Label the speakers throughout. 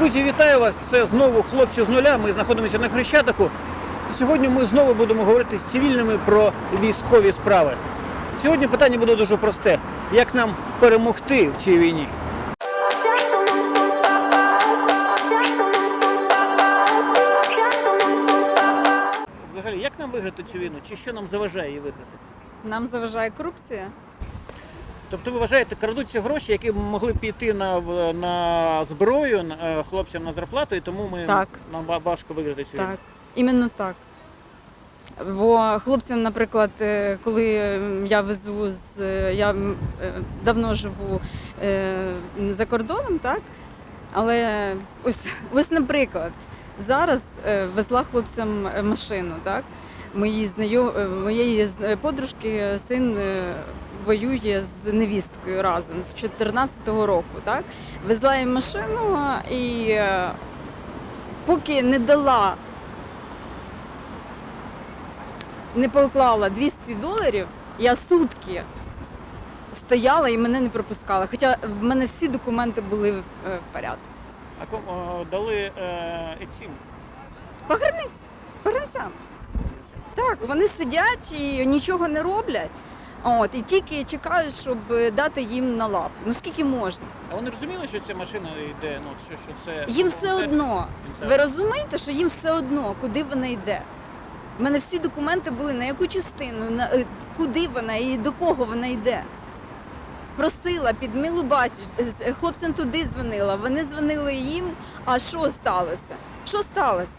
Speaker 1: Друзі, вітаю вас! Це знову хлопці з нуля. Ми знаходимося на Хрещатику. Сьогодні ми знову будемо говорити з цивільними про військові справи. Сьогодні питання буде дуже просте: як нам перемогти в цій війні? Взагалі, як нам виграти цю війну? Чи що нам заважає її виграти?
Speaker 2: Нам заважає корупція.
Speaker 1: Тобто ви вважаєте, крадуться гроші, які б могли піти на, на зброю на, е, хлопцям на зарплату, і тому ми
Speaker 2: Так.
Speaker 1: нам важко виграти цю?
Speaker 2: Так, іменно так. Бо хлопцям, наприклад, е, коли я везу з е, я е, давно живу е, за кордоном, так? Але ось, ось наприклад, зараз е, везла хлопцям е, машину, так? Мої знайом... е, моєї е, подружки син е, воює з невісткою разом з 14-го року, так? Везла їм машину і е, поки не дала не поклала 200 доларів, я сутки стояла і мене не пропускали. Хоча в мене всі документи були в, е, порядку.
Speaker 1: А ком дали е, цим
Speaker 2: Пограниць, погранцям. Так, вони сидять і нічого не роблять. От, і тільки чекають, щоб дати їм на лап. Ну скільки можна?
Speaker 1: А вони розуміли, що ця машина йде? Ну що, що це
Speaker 2: Їм все одно. Ви розумієте, що їм все одно, куди вона йде? У мене всі документи були на яку частину, на е, куди вона і до кого вона йде. Просила під милу батюш, хлопцям туди дзвонила, вони дзвонили їм. А що сталося? Що сталося?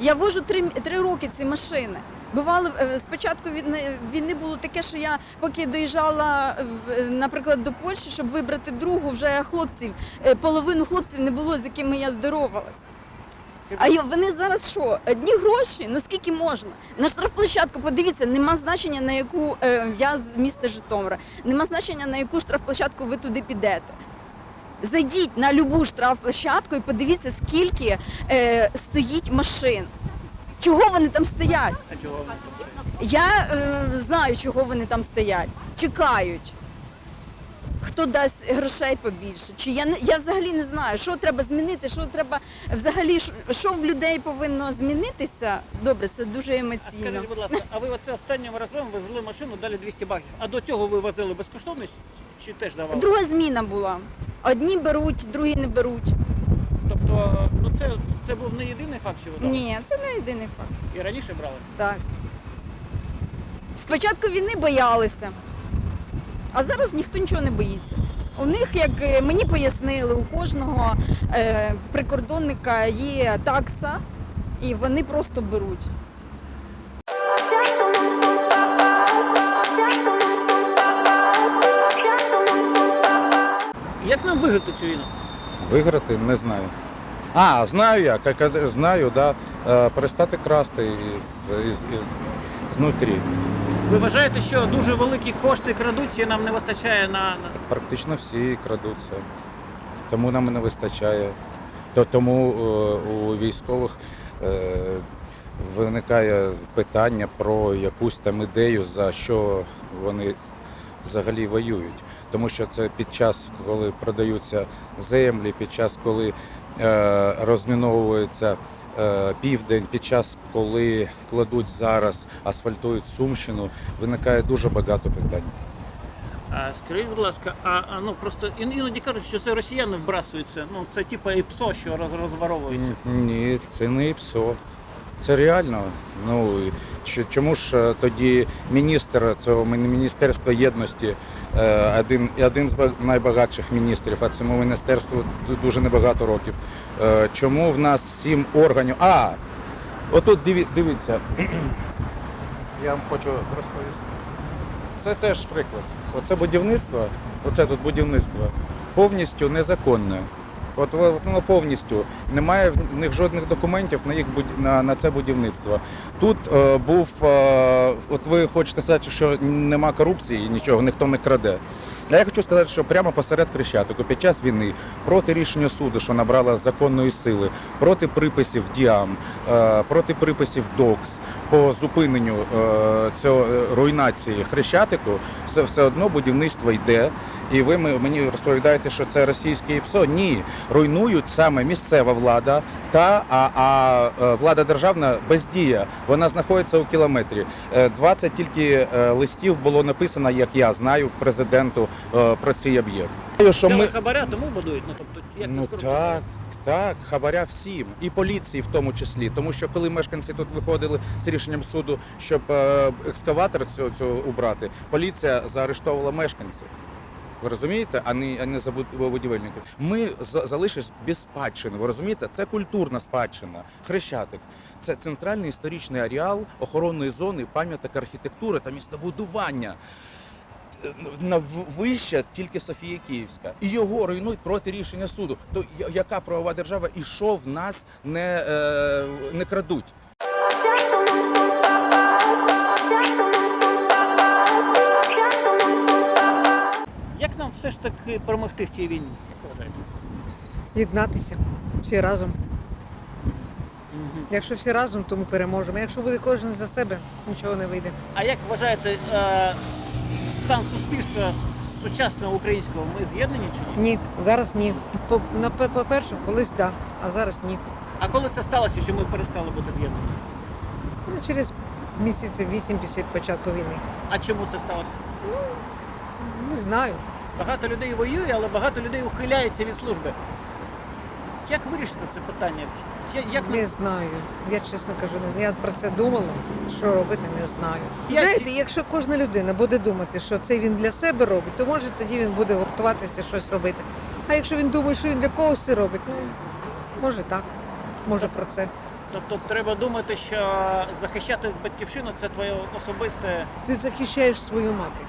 Speaker 2: Я вожу три, три роки ці машини. Бувало, е, спочатку війни, було таке, що я поки доїжджала, е, наприклад, до Польщі, щоб вибрати другу, вже хлопців, е, половину хлопців не було, з якими я здоровалась. А вони зараз що? Одні гроші? Ну скільки можна? На штрафплощадку, подивіться, нема значення на яку е, я з міста Житомира, нема значення на яку штрафплощадку ви туди підете. Зайдіть на любу штрафплощадку і подивіться, скільки е, стоїть машин. Чого вони там стоять?
Speaker 1: А чого вони?
Speaker 2: Я е, знаю, чого вони там стоять. Чекають. Хто дасть грошей побільше? Чи я я взагалі не знаю, що треба змінити, що треба взагалі, що, що в людей повинно змінитися. Добре, це дуже
Speaker 1: А
Speaker 2: емоційно.
Speaker 1: скажіть, будь ласка, а ви оце останнім разом везли машину, дали 200 баксів. А до цього ви возили безкоштовно чи- чи теж давали?
Speaker 2: Друга зміна була. Одні беруть, другі не беруть.
Speaker 1: Тобто, ну це, це був не єдиний факт, що ви дали?
Speaker 2: Ні, це не єдиний факт.
Speaker 1: І раніше брали?
Speaker 2: Так. Спочатку війни боялися, а зараз ніхто нічого не боїться. У них, як е, мені пояснили, у кожного е, прикордонника є такса, і вони просто беруть.
Speaker 1: Як нам виграти цю війну?
Speaker 3: Виграти не знаю. А, знаю я знаю, да, е, перестати красти із, із, із, знутрі.
Speaker 1: Ви вважаєте, що дуже великі кошти крадуться і нам не вистачає на. на-
Speaker 3: Практично всі крадуться. Тому нам не вистачає. Тому е, у військових е, виникає питання про якусь там ідею, за що вони взагалі воюють. Тому що це під час, коли продаються землі, під час, коли е, розміновується е, південь, під час, коли кладуть зараз, асфальтують Сумщину, виникає дуже багато питань.
Speaker 1: А скажіть, будь ласка, а, а ну просто іноді кажуть, що це росіяни вбрасуються. Ну це типу і ПСО, що роз, розворовується.
Speaker 3: Ні, це не ІПСО. Це реально. Ну чому ж е, тоді міністр цього міністерства єдності, е, один, один з найбагатших міністрів, а цьому міністерству дуже небагато років. Е, Чому в нас сім органів? А, отут дивіться. Я вам хочу розповісти. Це теж приклад. Оце будівництво, оце тут будівництво повністю незаконне. От воно повністю немає в них жодних документів на їх на, на це будівництво. Тут е, був, е, от ви хочете сказати, що нема корупції, нічого, ніхто не краде. Я хочу сказати, що прямо посеред Хрещатику під час війни проти рішення суду, що набрала законної сили, проти приписів ДІАМ, е, проти приписів ДОКС по зупиненню е, цього е, руйнації Хрещатику, все, все одно будівництво йде. І ви мені розповідаєте, що це російське ІПСО? Ні, руйнують саме місцева влада та а, а влада державна бездія. Вона знаходиться у кілометрі. Е, 20 тільки листів було написано, як я знаю, президенту про цей об'єкт. Що
Speaker 1: Ми... хабаря тому будують. Ну, тобто, як
Speaker 3: ну так, так, хабаря всім, і поліції в тому числі. Тому що коли мешканці тут виходили з рішенням суду, щоб е, екскаватор цього, цього убрати, поліція заарештовувала мешканців. Ви розумієте, а не, а не забу- будівельників. Ми за- залишились без спадщини. Ви розумієте? Це культурна спадщина. Хрещатик. Це центральний історичний ареал охоронної зони, пам'яток архітектури та містобудування. На вище тільки Софія Київська, і його руйнують проти рішення суду. То яка правова держава і що в нас не, е, не крадуть?
Speaker 1: Як нам все ж таки перемогти в цій війні? Як ви вважаєте?
Speaker 4: Єднатися всі разом. Якщо всі разом, то ми переможемо. Якщо буде кожен за себе, нічого не вийде.
Speaker 1: А як вважаєте, е, стан суспільства сучасного українського ми з'єднані чи ні?
Speaker 4: Ні, зараз ні. По, на, пе- по-перше, колись так, да, а зараз ні.
Speaker 1: А коли це сталося, що ми перестали бути з'єднані?
Speaker 4: Ну, через місяців вісім після початку війни.
Speaker 1: А чому це сталося?
Speaker 4: Не знаю.
Speaker 1: Багато людей воює, але багато людей ухиляється від служби. Як вирішити це питання? Я- Як
Speaker 4: Не знаю. Я чесно кажу, не знаю. Я про це думала. Що робити, не знаю.
Speaker 1: Я
Speaker 4: Знаєте, якщо кожна людина буде думати, що це він для себе робить, то може тоді він буде гуртуватися щось робити. А якщо він думає, що він для когось це робить, ну може так, може про це.
Speaker 1: Тобто треба думати, що захищати батьківщину це твоє особисте.
Speaker 4: Ти захищаєш свою мати.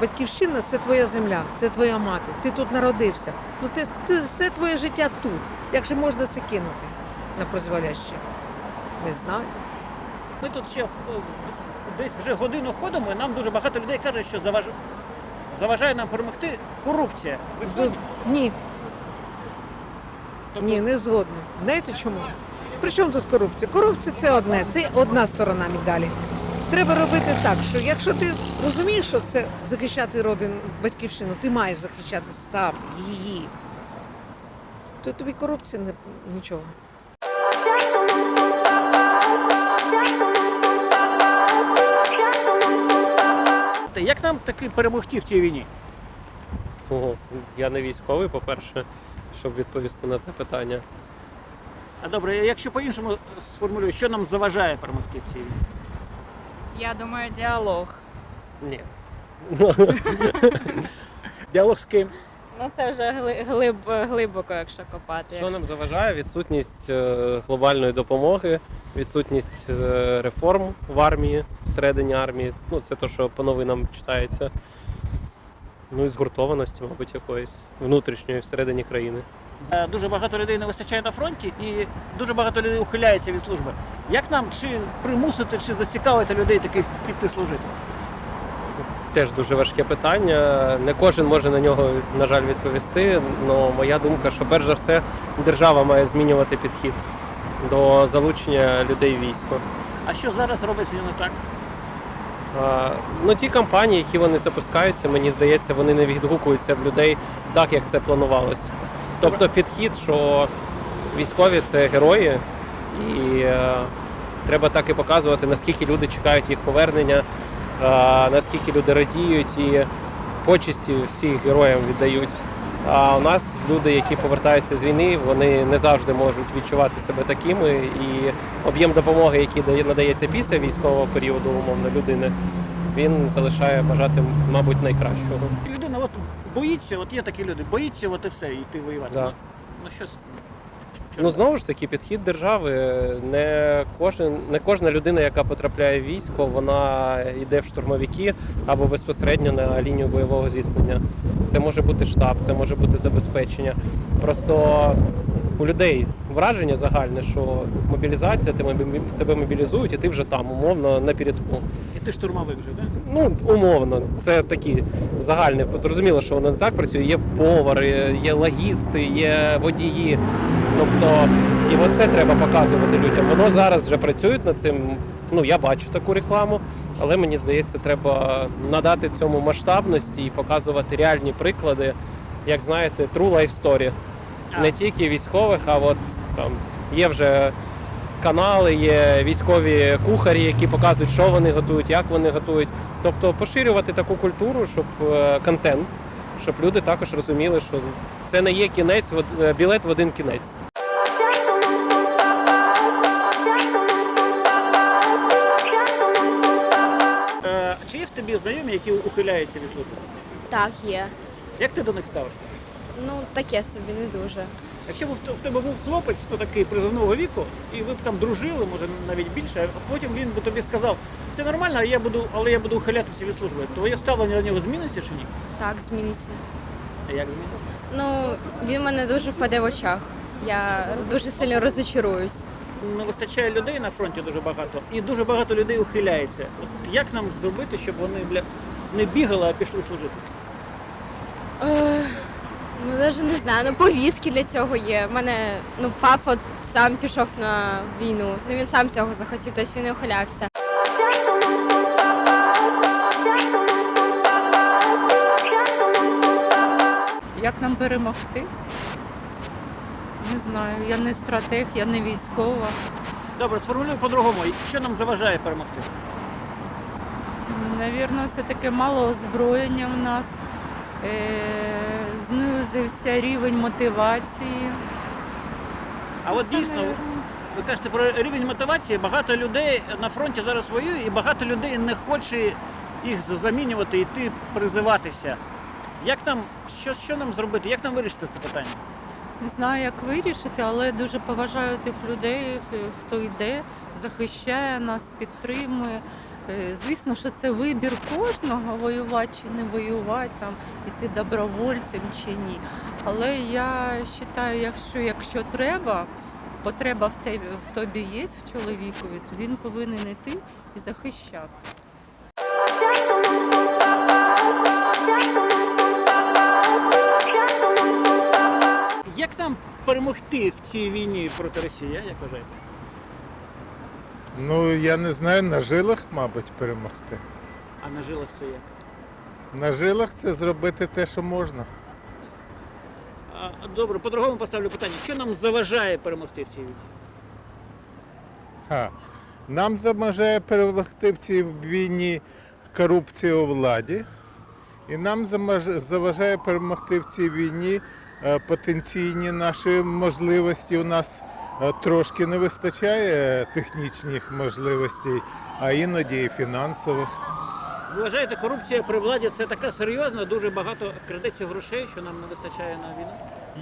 Speaker 4: Батьківщина це твоя земля, це твоя мати. Ти тут народився. Ну ти, ти все твоє життя тут. Як же можна це кинути на призволяще? Не знаю.
Speaker 1: Ми тут ще е, десь вже годину ходимо, і нам дуже багато людей каже, що заваж... заважає нам перемогти корупція. Ви згодні?
Speaker 4: Ні,
Speaker 1: Тобто,
Speaker 4: ні, не згодна. Знаєте чому? При чому тут корупція? Корупція це одне, це одна сторона медалі. Треба робити так, що якщо ти розумієш, що це захищати родину, батьківщину, ти маєш захищати сам її, то тобі корупція не нічого.
Speaker 1: Як нам таки перемогти в цій війні?
Speaker 5: Ого, я не військовий, по-перше, щоб відповісти на це питання.
Speaker 1: А добре, якщо по-іншому сформулюю, що нам заважає перемогти в цій війні?
Speaker 6: Я думаю, діалог.
Speaker 5: Ні.
Speaker 1: Діалог з ким?
Speaker 6: Ну це вже гли- глиб, глибоко, якщо копати.
Speaker 5: Що нам заважає? Відсутність е, глобальної допомоги, відсутність е, реформ в армії, всередині армії. Ну, це те, що по новинам читається. Ну і згуртованості, мабуть, якоїсь внутрішньої всередині країни.
Speaker 1: Е, Дуже багато людей не вистачає на фронті і дуже багато людей ухиляється від служби. Як нам чи примусити, чи зацікавити людей таки піти служити?
Speaker 5: Теж дуже важке питання. Не кожен може на нього, на жаль, відповісти. Але моя думка, що перш за все держава має змінювати підхід до залучення людей в військо.
Speaker 1: А що зараз робиться не так?
Speaker 5: А, Ну, ті кампанії, які вони запускаються, мені здається, вони не відгукуються в людей так, як це планувалось. Тобто підхід, що військові це герої, і е, треба так і показувати, наскільки люди чекають їх повернення, е, наскільки люди радіють і почесті всіх героям віддають. А у нас люди, які повертаються з війни, вони не завжди можуть відчувати себе такими. І об'єм допомоги, який надається після військового періоду, умовно людини, він залишає бажати, мабуть, найкращого.
Speaker 1: Людина от боїться, от є такі люди, боїться от і все, йти воювати.
Speaker 5: Да.
Speaker 1: Ну щось.
Speaker 5: Ну знову ж таки, підхід держави. Не кожен, не кожна людина, яка потрапляє в військо, вона йде в штурмовики або безпосередньо на лінію бойового зіткнення. Це може бути штаб, це може бути забезпечення. Просто у людей враження загальне, що мобілізація, тебе, мобі- тебе мобілізують, і ти вже там, умовно, на передку.
Speaker 1: І ти штурмовик вже, так?
Speaker 5: Ну, умовно, це такі загальні. Зрозуміло, що воно не так працює. Є повари, є логісти, є водії. Тобто, і оце треба показувати людям. Воно зараз вже працює над цим. Ну, я бачу таку рекламу, але мені здається, треба надати цьому масштабності і показувати реальні приклади, як знаєте, true life story. Не тільки військових, а от там є вже канали, є військові кухарі, які показують, що вони готують, як вони готують. Тобто поширювати таку культуру, щоб е, контент, щоб люди також розуміли, що це не є кінець, е, білет в один кінець.
Speaker 1: Тобі знайомі, які ухиляються від служби?
Speaker 7: Так, є.
Speaker 1: Як ти до них ставишся?
Speaker 7: Ну, таке собі не дуже.
Speaker 1: Якщо б в тебе був хлопець, то такий призовного віку, і ви б там дружили, може навіть більше, а потім він би тобі сказав, все нормально, я буду, але я буду ухилятися від служби. Твоє ставлення до нього зміниться чи ні?
Speaker 7: Так, зміниться.
Speaker 1: А як зміниться?
Speaker 7: Ну, він мене дуже впаде в очах. Я дуже сильно розочаруюсь.
Speaker 1: Не вистачає людей на фронті дуже багато, і дуже багато людей ухиляється. От як нам зробити, щоб вони бля не бігали, а пішли служити?
Speaker 7: Е, ну, навіть не знаю. Ну, повістки для цього є. У мене ну, папа сам пішов на війну. Ну він сам цього захотів, тобто він не ухилявся.
Speaker 8: Як нам перемогти? Не знаю. Я не стратег, я не військова.
Speaker 1: Добре, сформулюю по-другому. Що нам заважає перемогти?
Speaker 8: Навірно, все-таки мало озброєння в нас. Е, знизився рівень мотивації.
Speaker 1: А от дійсно,
Speaker 8: навірно.
Speaker 1: ви кажете про рівень мотивації. Багато людей на фронті зараз воює, і багато людей не хоче їх замінювати, йти призиватися. Як нам, що, що нам зробити? Як нам вирішити це питання?
Speaker 8: Не знаю, як вирішити, але дуже поважаю тих людей, хто йде, захищає нас, підтримує. Е, Звісно, що це вибір кожного воювати чи не воювати, там іти добровольцем чи ні. Але я вважаю, якщо, якщо треба, потреба в тебе в тобі є, в чоловікові, то він повинен йти і захищати.
Speaker 1: Нам перемогти в цій війні проти Росії, як вважаєте?
Speaker 9: Ну, я не знаю, на жилах, мабуть, перемогти.
Speaker 1: А на жилах це як?
Speaker 9: На жилах це зробити те, що можна.
Speaker 1: А, добре, по-другому поставлю питання. Що нам заважає перемогти в цій війні?
Speaker 9: Ха. Нам заважає перемогти в цій війні корупція у владі, і нам замаж- заважає перемогти в цій війні потенційні наші можливості. У нас е, трошки не вистачає технічних можливостей, а іноді і фінансових.
Speaker 1: Ви вважаєте, корупція при владі це така серйозна, дуже багато крадеться грошей, що нам не вистачає на війну?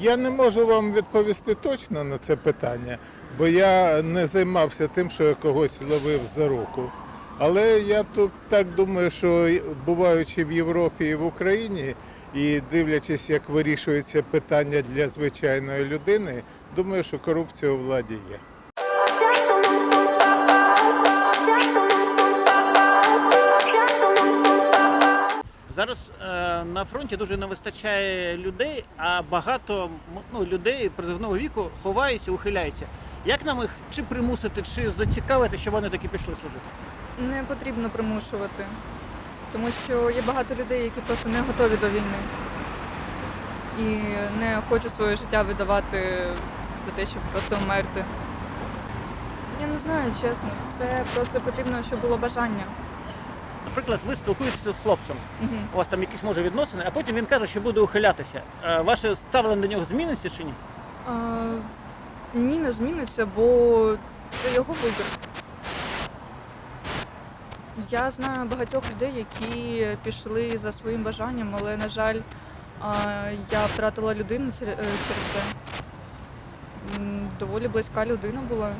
Speaker 9: Я не можу вам відповісти точно на це питання, бо я не займався тим, що я когось ловив за руку. Але я тут так думаю, що буваючи в Європі і в Україні, і дивлячись, як вирішується питання для звичайної людини, думаю, що корупція у владі є.
Speaker 1: Зараз е, на фронті дуже не вистачає людей, а багато ну, людей призовного віку ховаються, ухиляються. Як нам їх чи примусити, чи зацікавити, щоб вони таки пішли служити?
Speaker 10: Не потрібно примушувати, тому що є багато людей, які просто не готові до війни і не хочуть своє життя видавати за те, щоб просто вмерти. Я не знаю, чесно. Це просто потрібно, щоб було бажання.
Speaker 1: Наприклад, ви спілкуєтеся з хлопцем,
Speaker 10: Угу.
Speaker 1: у вас там якісь може відносини, а потім він каже, що буде ухилятися. Е, Ваше ставлення до нього зміниться чи ні?
Speaker 10: А, ні, не зміниться, бо це його вибір. Я знаю багатьох людей, які пішли за своїм бажанням, але, на жаль, я втратила людину е, через це. Доволі близька людина була.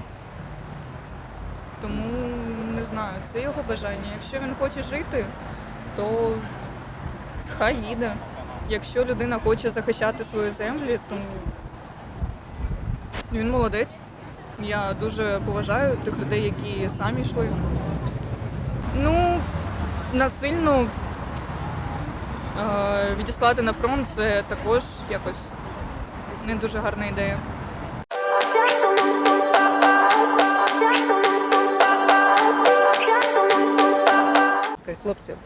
Speaker 10: Тому не знаю, це його бажання. Якщо він хоче жити, то хай їде. Якщо людина хоче захищати свої землі, то Він молодець. Я дуже поважаю тих людей, які самі йшли. Ну, насильно е, відіслати на фронт це також якось не дуже гарна ідея.
Speaker 4: Хлопцям,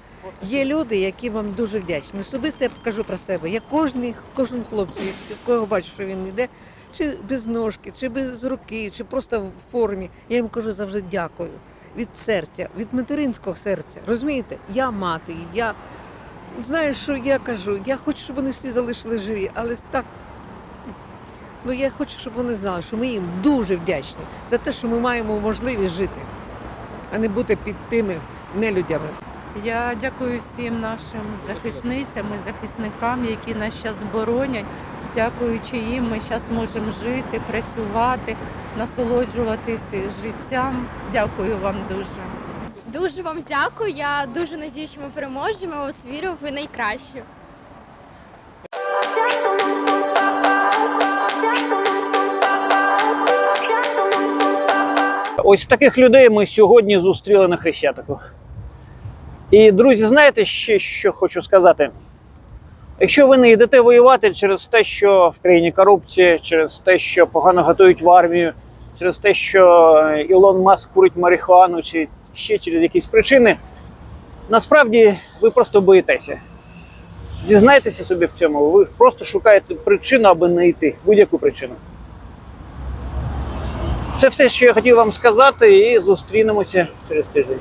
Speaker 4: є люди, які вам дуже вдячні. Особисто я покажу про себе. Я кожний, кожному хлопцю, якого бачу, що він йде, чи без ножки, чи без руки, чи просто в формі. Я йому кажу завжди дякую. Від серця, від материнського серця. Розумієте? Я мати, я знаю, що я кажу. Я хочу, щоб вони всі залишили живі, але так. Ну я хочу, щоб вони знали, що ми їм дуже вдячні за те, що ми маємо можливість жити, а не бути під тими нелюдями.
Speaker 11: Я дякую всім нашим захисницям і захисникам, які нас зараз боронять. Дякуючи їм, ми зараз можемо жити, працювати, насолоджуватися життям. Дякую вам дуже.
Speaker 7: Дуже вам дякую. Я дуже надію, що ми переможемо. Я вас вірю, ви найкращі.
Speaker 12: Ось таких людей ми сьогодні зустріли на Хрещатику. І, друзі, знаєте ще, що хочу сказати? Якщо ви не йдете воювати через те, що в країні корупція, через те, що погано готують в армію, через те, що Ілон Маск курить марихуану, чи ще через якісь причини, насправді ви просто боїтеся. Зізнайтеся собі в цьому, ви просто шукаєте причину, аби не йти, будь-яку причину. Це все, що я хотів вам сказати, і зустрінемося через тиждень.